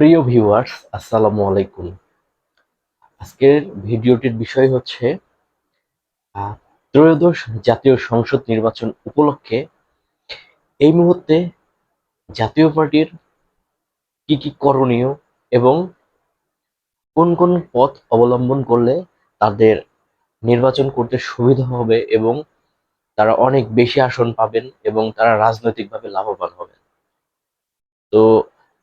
প্রিয় ভিউয়ার্স আসসালামু আলাইকুম। আজকের ভিডিওটির বিষয় হচ্ছে ত্রয়োদশ জাতীয় সংসদ নির্বাচন উপলক্ষে এই মুহূর্তে জাতীয় পার্টির কি কি করণীয় এবং কোন কোন পথ অবলম্বন করলে তাদের নির্বাচন করতে সুবিধা হবে এবং তারা অনেক বেশি আসন পাবেন এবং তারা রাজনৈতিকভাবে লাভবান হবেন। তো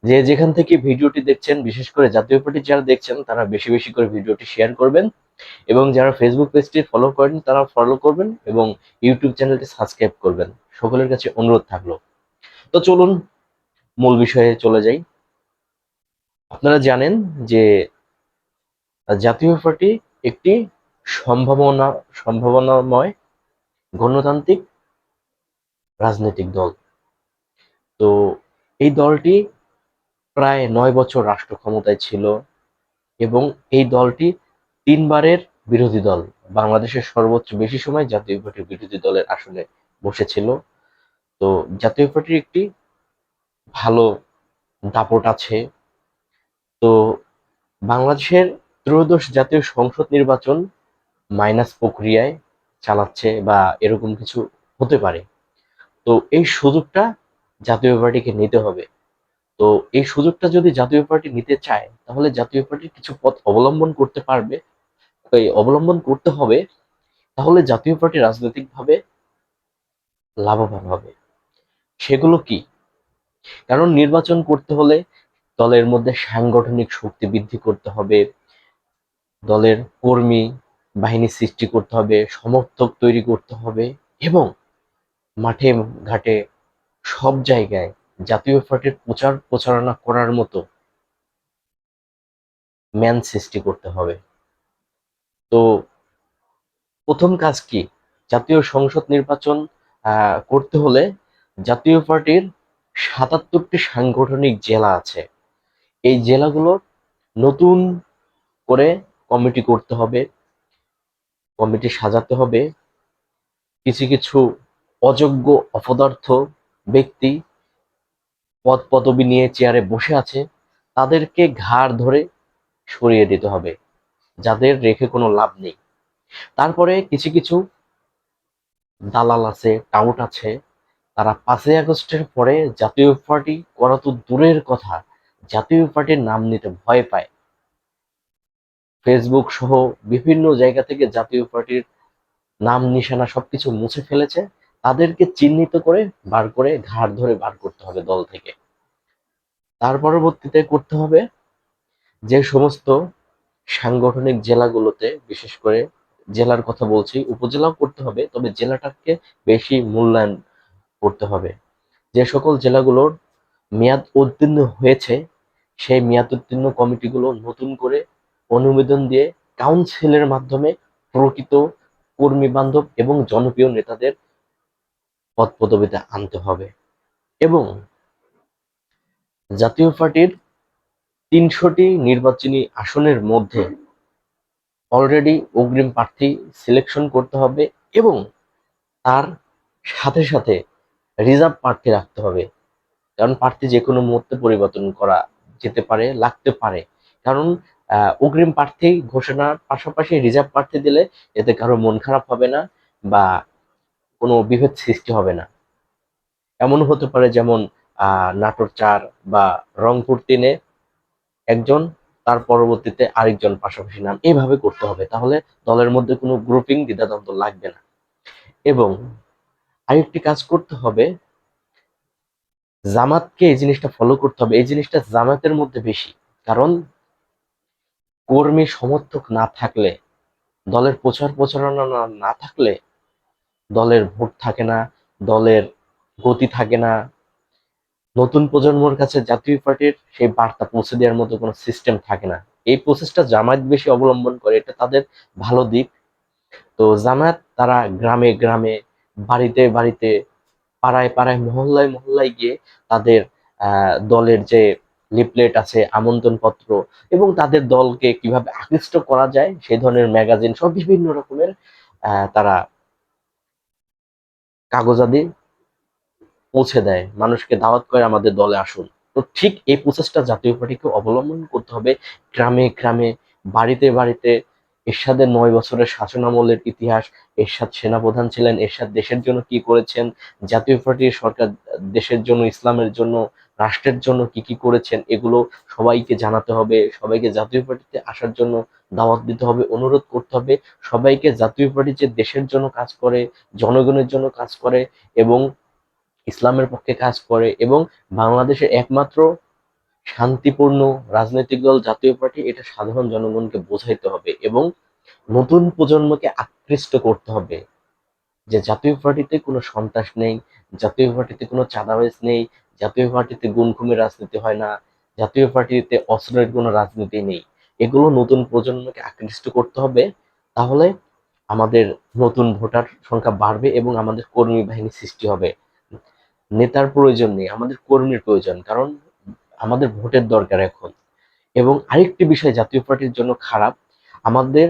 যে যেখান থেকে ভিডিওটি দেখছেন, বিশেষ করে জাতীয় পার্টি যারা দেখছেন, তারা বেশি বেশি করে ভিডিওটি শেয়ার করবেন। এবং যারা ফেসবুক পেজটি ফলো করেন তারা ফলো করবেন এবং ইউটিউব চ্যানেলটি সাবস্ক্রাইব করবেন। সকলের কাছে অনুরোধ থাকল। তো চলুন, মূল বিষয়ে চলে যাই। আপনারা জানেন যে জাতীয় পার্টি একটি সম্ভাবনা, সম্ভাবনাময় গণতান্ত্রিক রাজনৈতিক দল। তো এই দলটি প্রায় নয় বছর রাষ্ট্র ক্ষমতায় ছিল এবং এই দলটি তিনবারের বিরোধী দল। বাংলাদেশের সর্বোচ্চ বেশি সময় জাতীয় পার্টির বিরোধী দলের আসনে বসেছিল। তো জাতীয় পার্টির একটি ভালো দাপট আছে। তো বাংলাদেশের ত্রয়োদশ জাতীয় সংসদ নির্বাচন মাইনাস প্রক্রিয়ায় চালাচ্ছে বা এরকম কিছু হতে পারে। তো এই সুযোগটা জাতীয় পার্টিকে নিতে হবে। তো এই সুযোগটা যদি জাতীয় পার্টি নিতে চায়, তাহলে জাতীয় পার্টি কিছু পথ অবলম্বন করতে পারবে। অবলম্বন করতে হবে, তাহলে জাতীয় পার্টি রাজনৈতিকভাবে লাভবান হবে। সেগুলো কি? কারণ নির্বাচন করতে হলে দলের মধ্যে সাংগঠনিক শক্তি বৃদ্ধি করতে হবে, দলের কর্মী বাহিনী সৃষ্টি করতে হবে, সমর্থক তৈরি করতে হবে এবং মাঠে ঘাটে সব জায়গায় জাতীয় পার্টির প্রচার প্রচারণা করার মতো ম্যান সৃষ্টি করতে হবে। তো প্রথম কাজ কি? জাতীয় সংসদ নির্বাচন করতে হলে জাতীয় পার্টির সাতাত্তরটি সাংগঠনিক জেলা আছে। এই জেলাগুলো নতুন করে কমিটি করতে হবে, কমিটি সাজাতে হবে। কিছু কিছু অযোগ্য অপদার্থ ব্যক্তি পদ পদবি নিয়ে চেয়ারে বসে আছে, তাদেরকে ঘাড় ধরে সরিয়ে দিতে হবে, যাদের রেখে কোনো লাভ নেই। তারপরে কিছু কিছু দালাল আছে, টাউট আছে। তারা পাঁচই আগস্টের পরে জাতীয় পার্টি করা তো দূরের কথা, জাতীয় পার্টির নাম নিতে ভয় পায়। ফেসবুক সহ বিভিন্ন জায়গা থেকে জাতীয় পার্টির নাম, নিশানা সবকিছু মুছে ফেলেছে। তাদেরকে চিহ্নিত করে বার করে ঘাড় ধরে বার করতে হবে দল থেকে। তার পরবর্তীতে করতে হবে যে সমস্ত সাংগঠনিক জেলাগুলোতে, বিশেষ করে জেলার কথা বলছি, উপজেলাও করতে হবে, তবে জেলাটাকে বেশি মূল্যায়ন করতে হবে। যে সকল জেলাগুলোর মেয়াদ উত্তীর্ণ হয়েছে, সেই মেয়াদ উত্তীর্ণ কমিটিগুলো নতুন করে অনুমোদন দিয়ে কাউন্সিলের মাধ্যমে প্রকৃত কর্মী বান্ধব এবং জনপ্রিয় নেতাদের পদ পদবিতে আনতে হবে। এবং জাতীয় পার্টির তিনশোটি নির্বাচনী আসনের মধ্যে অলরেডি অগ্রিম প্রার্থী সিলেকশন করতে হবে এবং তার সাথে সাথে রিজার্ভ প্রার্থী রাখতে হবে। কারণ প্রার্থী যে কোনো মুহূর্তে পরিবর্তন করা যেতে পারে, লাগতে পারে। কারণ অগ্রিম প্রার্থী ঘোষণার পাশাপাশি রিজার্ভ প্রার্থী দিলে এতে কারও মন খারাপ হবে না বা কোনো বিভেদ সৃষ্টি হবে না। এমন হতে পারে যেমন নাটোর চার বা রংপুর তিনে একজন, তার পরবর্তীতে আরেকজন পাশাপাশি নাম এইভাবে করতে হবে। তাহলে দলের মধ্যে কোনো গ্রুপিং দ্বিধাদ্বন্দ্ব লাগবে না। এবং আরেকটি কাজ করতে হবে, জামাতকে এই জিনিসটা ফলো করতে হবে। এই জিনিসটা জামাতের মধ্যে বেশি। কারণ কর্মী সমর্থক না থাকলে, দলের প্রচার প্রচারণা না- না থাকলে দলের ভোট থাকে না, দলের গতি থাকে না। নতুন প্রজন্মর কাছে জাতীয় পার্টির সেই বার্তা পৌঁছে দেওয়ার মতো কোনো সিস্টেম থাকে না। এই প্রসেসটা জামায়াত বেশি অবলম্বন করে, এটা তাদের ভালো দিক। তো জামায়াত তারা গ্রামে গ্রামে, বাড়িতে বাড়িতে, পাড়ায় পাড়ায়, মহল্লায় মহল্লায় গিয়ে তাদের দলের যে লিপলেট আছে আমন্ত্রণ পত্র এবং তাদের দলকে কীভাবে আকৃষ্ট করা যায়, সেই ধরনের ম্যাগাজিন সব বিভিন্ন রকমের তারা কাগজাদি পৌঁছে দেয়। মানুষকে দাওয়াত করে আমাদের দলে আসুন। তো ঠিক এই প্রসেসটা জাতীয় পার্টিকে অবলম্বন করতে হবে। গ্রামে গ্রামে, বাড়িতে বাড়িতে এরশাদের নয় বছরের শাসনামলের ইতিহাস, এরশাদ সেনাপ্রধান ছিলেন, এরশাদ দেশের জন্য কি করেছেন, জাতীয় পার্টির সরকার দেশের জন্য, ইসলামের জন্য রাষ্ট্রের জন্য কি কি করেছেন, এগুলো সবাইকে জানাতে হবে, সবাইকে জাতীয় পার্টিতে আসার জন্য দাওয়াত দিতে হবে, অনুরোধ করতে হবে, সবাইকে জাতীয় পার্টি যে দেশের জন্য কাজ করে, জনগণের জন্য কাজ করে এবং ইসলামের পক্ষে কাজ করে এবং বাংলাদেশের একমাত্র শান্তিপূর্ণ রাজনৈতিক দল জাতীয় পার্টি, এটা সাধারণ জনগণকে বোঝাইতে হবে এবং নতুন প্রজন্মকে আকৃষ্ট করতে হবে যে জাতীয় পার্টিতে কোনো সন্ত্রাস নেই, জাতীয় পার্টিতে কোনো চাঁদাবাজ নেই জাতীয় পার্টিতে গুম খুমের রাজনীতি হয় না, জাতীয় পার্টিতে অস্ত্রের কোনো রাজনীতি নেই। এগুলো নতুন প্রজন্মকে আকৃষ্ট করতে হবে। তাহলে আমাদের নতুন ভোটার সংখ্যা বাড়বে এবং আমাদের কর্মী বাহিনী সৃষ্টি হবে। নেতার প্রয়োজন নেই, আমাদের কর্মীর প্রয়োজন, কারণ আমাদের ভোটের দরকার এখন। এবং আরেকটি বিষয়, জাতীয় পার্টির জন্য খারাপ, আমাদের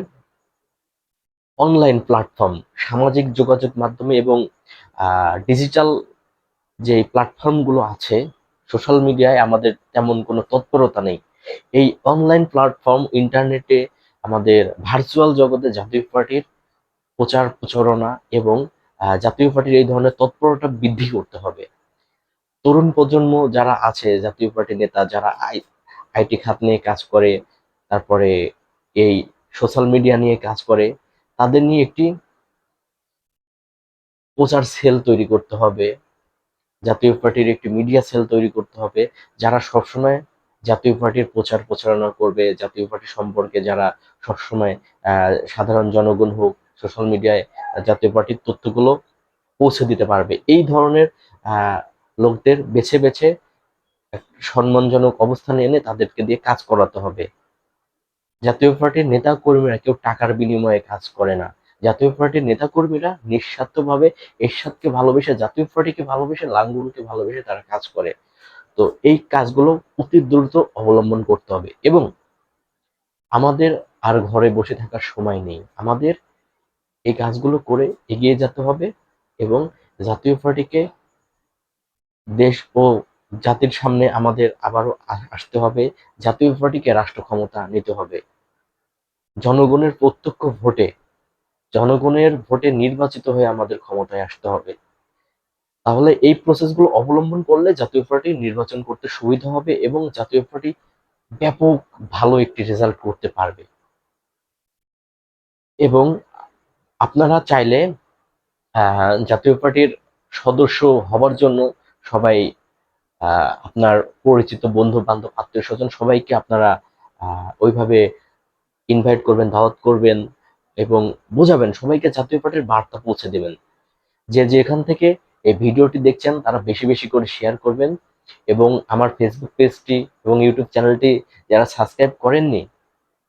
অনলাইন প্ল্যাটফর্ম সামাজিক যোগাযোগ মাধ্যমে এবং ডিজিটাল যে প্ল্যাটফর্মগুলো আছে সোশ্যাল মিডিয়ায় আমাদের তেমন কোনো তৎপরতা নেই। এই অনলাইন প্ল্যাটফর্ম ইন্টারনেটে আমাদের ভার্চুয়াল জগতে জাতীয় পার্টির প্রচার প্রচারণা এবং জাতীয় পার্টির এই ধরনের তৎপরতা বৃদ্ধি করতে হবে। তরুণ প্রজন্ম যারা আছে, জাতীয় পার্টির নেতা যারা আই, আইটি খাত নিয়ে কাজ করে, তারপরে এই সোশ্যাল মিডিয়া নিয়ে কাজ করে, তাদের নিয়ে একটি প্রচার সেল তৈরি করতে হবে। জাতীয় পার্টির একটি মিডিয়া সেল তৈরি করতে হবে, যারা সবসময় জাতীয় পার্টির প্রচার প্রচারণা করবে, জাতীয় পার্টি সম্পর্কে যারা সবসময় সাধারণ জনগণ হোক সোশ্যাল মিডিয়ায় জাতীয় পার্টির তথ্যগুলো পৌঁছে দিতে পারবে। এই ধরনের লোকদের বেছে বেছে সম্মানজনক অবস্থানে এনে তাদেরকে দিয়ে কাজ করাতে হবে। জাতীয় পার্টির নেতা কর্মীরা কেউ টাকার বিনিময়ে কাজ করে না। জাতীয় পার্টির নেতা কর্মীরা নিঃস্বার্থভাবে এরশাদকে ভালোবেসে, জাতীয় পার্টিকে ভালোবেসে লাঙ্গুলকে ভালোবেসে তারা কাজ করে। তো এই কাজগুলো অতি দ্রুত অবলম্বন করতে হবে এবং আমাদের আর ঘরে বসে থাকার সময় নেই। আমাদের এই কাজগুলো করে এগিয়ে যেতে হবে এবং জাতীয় পার্টিকে দেশ ও জাতির সামনে আমাদের আবারও আসতে হবে। জাতীয় পার্টিকে রাষ্ট্র ক্ষমতা নিতে হবে। জনগণের প্রত্যক্ষ ভোটে জনগণের ভোটে নির্বাচিত হয়ে আমাদের ক্ষমতায় আসতে হবে। তাহলে এই প্রসেসগুলো অবলম্বন করলে জাতীয় পার্টি নির্বাচন করতে সুবিধা হবে এবং জাতীয় পার্টি ব্যাপক ভালো একটি রেজাল্ট করতে পারবে। এবং আপনারা চাইলে জাতীয় পার্টির সদস্য হবার জন্য সবাই আপনার পরিচিত বন্ধু বান্ধব আত্মীয় স্বজন সবাইকে আপনারা ওইভাবে ইনভাইট করবেন, দাওয়াত করবেন। এবং বোঝাবেন, সবাইকে জাতীয় পার্টির বার্তা পৌঁছে দেবেন। যে যেখান থেকে এই ভিডিওটি দেখছেন, তারা বেশি বেশি করে শেয়ার করবেন এবং আমার ফেসবুক পেজটি এবং ইউটিউব চ্যানেলটি যারা সাবস্ক্রাইব করেননি,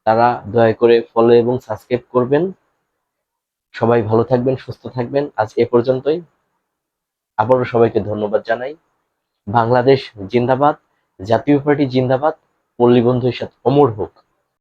তারা দয়া করে ফলো এবং সাবস্ক্রাইব করবেন। সবাই ভালো থাকবেন, সুস্থ থাকবেন। আজ এ পর্যন্তই। আবারও সবাইকে ধন্যবাদ জানাই। বাংলাদেশ জিন্দাবাদ, জাতীয় পার্টি জিন্দাবাদ, পল্লী বন্ধু সাথে অমর হোক।